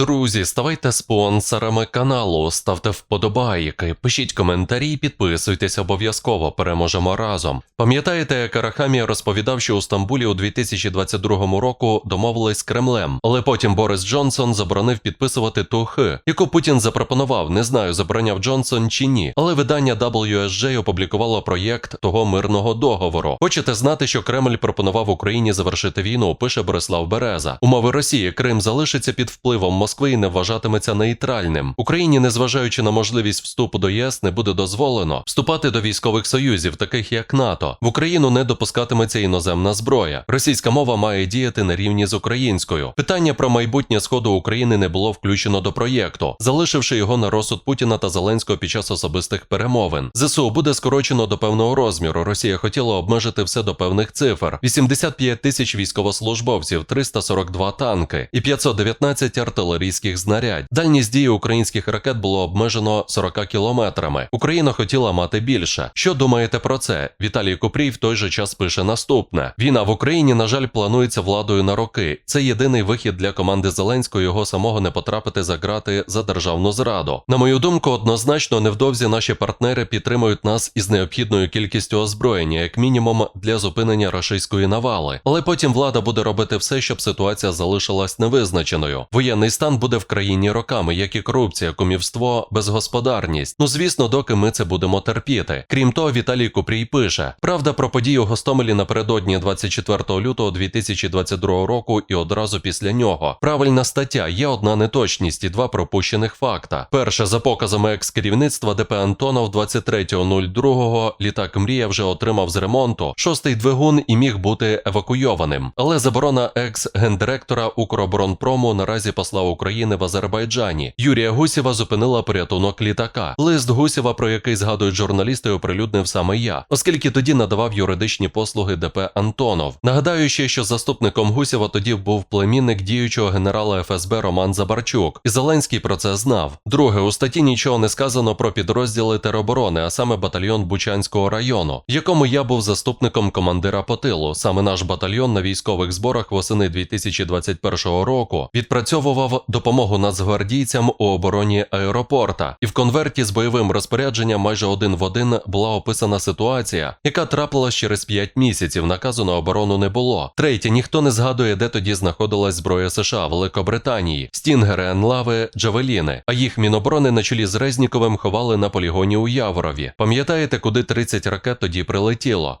Друзі, ставайте спонсорами каналу, ставте вподобайки, пишіть коментарі, підписуйтесь обов'язково. Переможемо разом. Пам'ятаєте, як Арахамія розповідав, що у Стамбулі у 2022 року домовились з Кремлем, але потім Борис Джонсон заборонив підписувати ту Х, яку Путін запропонував. Не знаю, забороняв Джонсон чи ні. Але видання WSJ опублікувало проєкт того мирного договору. Хочете знати, що Кремль пропонував Україні завершити війну? Пише Борислав Береза. Умови Росії Крим залишиться під впливом Москви не вважатиметься нейтральним. Україні, незважаючи на можливість вступу до ЄС, не буде дозволено вступати до військових союзів, таких як НАТО. В Україну не допускатиметься іноземна зброя. Російська мова має діяти на рівні з українською. Питання про майбутнє сходу України не було включено до проєкту, залишивши його на розсуд Путіна та Зеленського під час особистих перемовин. ЗСУ буде скорочено до певного розміру. Росія хотіла обмежити все до певних цифр: 85 тисяч військовослужбовців, 342 танки і 519 артилерійських знарядь. Дальність дії українських ракет було обмежено 40 кілометрами. Україна хотіла мати більше. Що думаєте про це? Віталій Купрій в той же час пише наступне: війна в Україні, на жаль, планується владою на роки. Це єдиний вихід для команди Зеленського його самого не потрапити за грати за державну зраду. На мою думку, однозначно невдовзі наші партнери підтримують нас із необхідною кількістю озброєння, як мінімум для зупинення рашистської навали. Але потім влада буде робити все, щоб ситуація залишилась невизначеною. Воєнний стан буде в країні роками, як і корупція, кумівство, безгосподарність. Ну звісно, доки ми це будемо терпіти. Крім того, Віталій Купрій пише: правда про події у Гостомелі напередодні 24 лютого 2022 року і одразу після нього. Правильна стаття є одна неточність і два пропущених факта. Перше, за показами екс-керівництва ДП Антонов 23.02 літак Мрія вже отримав з ремонту шостий двигун і міг бути евакуйованим. Але заборона екс-гендиректора Укроборонпрому наразі посла України в Азербайджані. Юрія Гусєва зупинила порятунок літака. Лист Гусєва, про який згадують журналісти, оприлюднив саме я, оскільки тоді надавав юридичні послуги ДП Антонов. Нагадаю ще, що заступником Гусєва тоді був племінник діючого генерала ФСБ Роман Забарчук, і Зеленський про це знав. Друге, у статті нічого не сказано про підрозділи тероборони, а саме батальйон Бучанського району, в якому я був заступником командира по тилу. Саме наш батальйон на військових зборах восени 2021 року відпрацьовував допомогу нацгвардійцям у обороні аеропорта, і в конверті з бойовим розпорядженням майже один в один була описана ситуація, яка трапилась через 5 місяців. Наказу на оборону не було. Третє, ніхто не згадує, де тоді знаходилась зброя США Великобританії, стінгери, енлави, джавеліни. А їх міноборони на чолі з Резніковим ховали на полігоні у Яворові. Пам'ятаєте, куди 30 ракет тоді прилетіло?